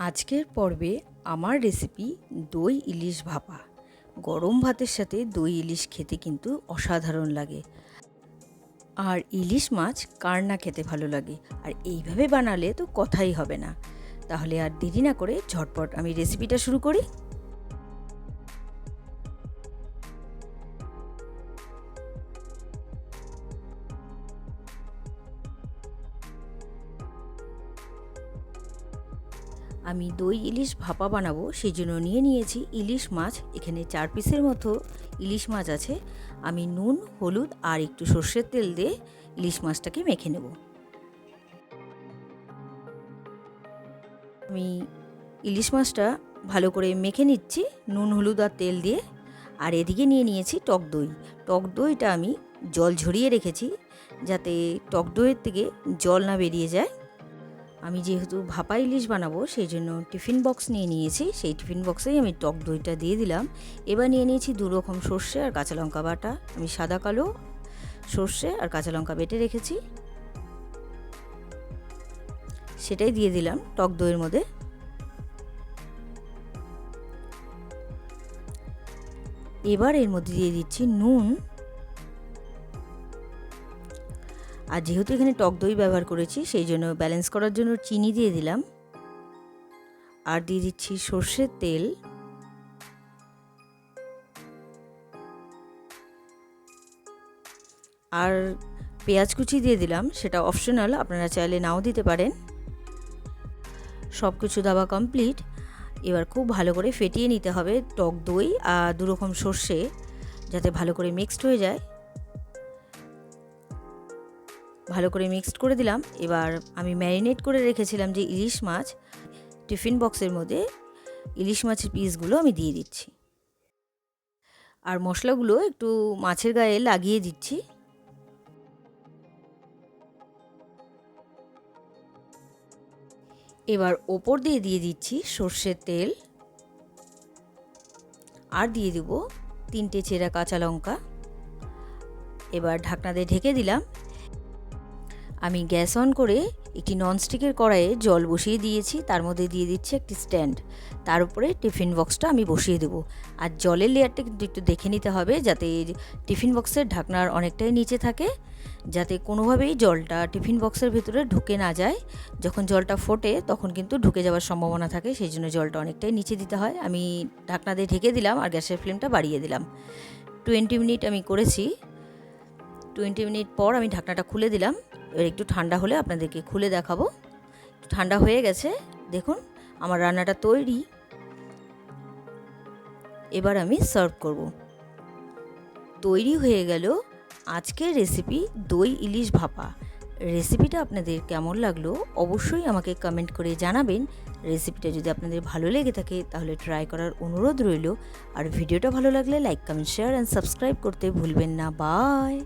আজকের পর্বে আমার রেসিপি দই ইলিশ ভাপা। গরম ভাতের সাথে দই ইলিশ খেতে কিন্তু অসাধারণ লাগে। আর ইলিশ মাছ কার না খেতে ভালো লাগে? আর এইভাবে বানালে তো কথাই হবে না। তাহলে আর দেরি না করে ঝটপট আমি রেসিপিটা শুরু করি। আমি দই, ইলিশ ভাপা বানাবো সেই জন্য নিয়ে নিয়েছি ইলিশ মাছ। এখানে চার পিসের মতো ইলিশ মাছ আছে। আমি নুন, হলুদ আর একটু সর্ষের তেল দিয়ে ইলিশ মাছটাকে মেখে নেব। আমি ইলিশ মাছটা ভালো করে মেখে নিচ্ছি, নুন, হলুদ আর তেল দিয়ে। আর এদিকে নিয়ে নিয়েছি টক দই। টক দইটা আমি জল ঝরিয়ে রেখেছি, যাতে টক দইয়ের থেকে জল না বেরিয়ে যায়। আমি যেহেতু ভাপা ইলিশ বানাবো, সেই জন্য টিফিন বক্স নিয়ে নিয়েছি। সেই টিফিন বক্সেই আমি টক দইটা দিয়ে দিলাম। এবার নিয়ে নিয়েছি দু রকম সর্ষে আর কাঁচা লঙ্কা বাটা। আমি সাদা কালো, সর্ষে আর কাঁচা লঙ্কা বেটে রেখেছি। সেটাই দিয়ে দিলাম টক দইয়ের মধ্যে। এবার এর মধ্যে দিয়ে দিচ্ছি নুন। আর যেহেতু এখানে টক দই ব্যবহার করেছি, সেই জন্য ব্যালেন্স করার জন্য চিনি দিয়ে দিলাম। আর দিয়ে দিচ্ছি সর্ষের তেল। আর পেঁয়াজ কুচি দিয়ে দিলাম, সেটা অপশনাল আপনারা চাইলে নাও দিতে পারেন। সব কিছু দেওয়া কমপ্লিট এবার খুব ভালো করে ফেটিয়ে নিতে হবে টক দই আর দুরকম সর্ষে, যাতে ভালো করে মিক্সড হয়ে যায়। ভালো করে মিক্সড করে দিলাম। এবার আমি ম্যারিনেট করে রেখেছিলাম যে ইলিশ মাছ টিফিন বক্সের মধ্যে ইলিশ মাছের পিসগুলো আমি দিয়ে দিচ্ছি। আর মশলাগুলো একটু মাছের গায়ে লাগিয়ে দিচ্ছি। এবার ওপর দিয়ে দিয়ে দিচ্ছি সর্ষের তেল। আর দিয়ে দেবো তিনটে চেরা কাঁচা লঙ্কা। এবার ঢাকনা দিয়ে ঢেকে দিলাম। আমি গ্যাস অন করে একটি ননস্টিকের কড়াইয়ে জল বসিয়ে দিয়েছি, তার মধ্যে দিয়ে দিচ্ছি একটি স্ট্যান্ড। তার উপরে টিফিন বক্সটা আমি বসিয়ে দেবো। আর জলের লেয়ারটা কিন্তু একটু দেখে নিতে হবে যাতে টিফিন বক্সের ঢাকনার অনেকটাই নিচে থাকে, যাতে কোনোভাবেই জলটা টিফিন বক্সের ভিতরে ঢুকে না যায়। যখন জলটা ফোটে তখন কিন্তু ঢুকে যাওয়ার সম্ভাবনা থাকে, সেই জন্য জলটা অনেকটাই নিচে দিতে হয়। আমি ঢাকনা দিয়ে ঢেকে দিলাম আর গ্যাসের ফ্লেমটা বাড়িয়ে দিলাম। টোয়েন্টি মিনিট আমি করেছি। টোয়েন্টি মিনিট পর আমি ঢাকনাটা খুলে দিলাম। একটু ঠান্ডা হলে আপনাদেরকে খুলে দেখাবো। ঠান্ডা হয়ে গেছে। দেখুন, আমার রান্নাটা তৈরি। এবার আমি সার্ভ করব। তৈরি হয়ে গেল আজকের রেসিপি দই ইলিশ ভাপা। রেসিপিটা আপনাদের কেমন লাগল অবশ্যই আমাকে কমেন্ট করে জানাবেন। রেসিপিটা যদি আপনাদের ভালো লেগে থাকে তাহলে ট্রাই করার অনুরোধ রইল। আর ভিডিওটা ভালো লাগলে like comment share and subscribe করতে ভুলবেন না। বাই